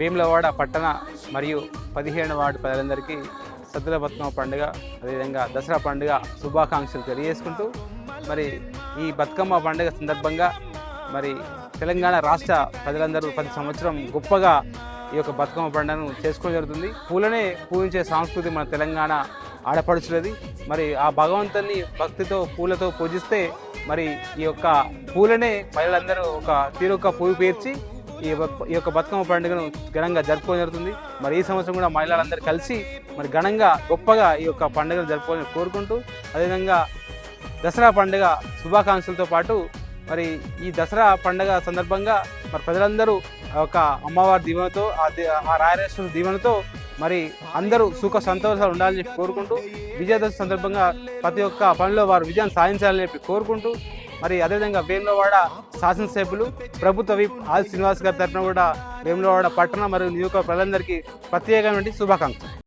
భీమలవాడ పట్టణ మరియు పదిహేను వార్డు ప్రజలందరికీ సద్దుల బతుకమ్మ పండుగ అదేవిధంగా దసరా పండుగ శుభాకాంక్షలు తెలియజేసుకుంటూ మరి ఈ బతుకమ్మ పండుగ సందర్భంగా మరి తెలంగాణ రాష్ట్ర ప్రజలందరూ ప్రతి సంవత్సరం గొప్పగా ఈ యొక్క బతుకమ్మ పండుగను చేసుకోవడం జరుగుతుంది. పూలనే పూజించే సంస్కృతి మన తెలంగాణ ఆడపడుచులది. మరి ఆ భగవంతుని భక్తితో పూలతో పూజిస్తే మరి ఈ యొక్క పూలనే మహిళలందరూ ఒక తీరొక్క పూలు పేర్చి ఈ ఈ యొక్క బతుకమ్మ పండుగను ఘనంగా జరుపుకోవడం జరుగుతుంది. మరి ఈ సంవత్సరం కూడా మహిళలందరూ కలిసి మరి ఘనంగా గొప్పగా ఈ యొక్క పండుగను జరుపుకోవాలని కోరుకుంటూ అదేవిధంగా దసరా పండుగ శుభాకాంక్షలతో పాటు మరి ఈ దసరా పండుగ సందర్భంగా మరి ప్రజలందరూ ఒక అమ్మవారి దీవెనతో ఆ ఆ రాయరేశ్వర దీవెనతో మరి అందరూ సుఖ సంతోషాలు ఉండాలని చెప్పి కోరుకుంటూ విజయదశమి సందర్భంగా ప్రతి ఒక్క పనిలో వారు విజయం సాధించాలని చెప్పి కోరుకుంటూ మరి అదేవిధంగా వేములవాడ శాసనసభ్యులు ప్రభుత్వ విప్ ఆది శ్రీనివాస్ గారి తరఫున కూడా వేములవాడ పట్టణ మరియు నియోజక ప్రజలందరికీ ప్రత్యేకమైన శుభాకాంక్షలు.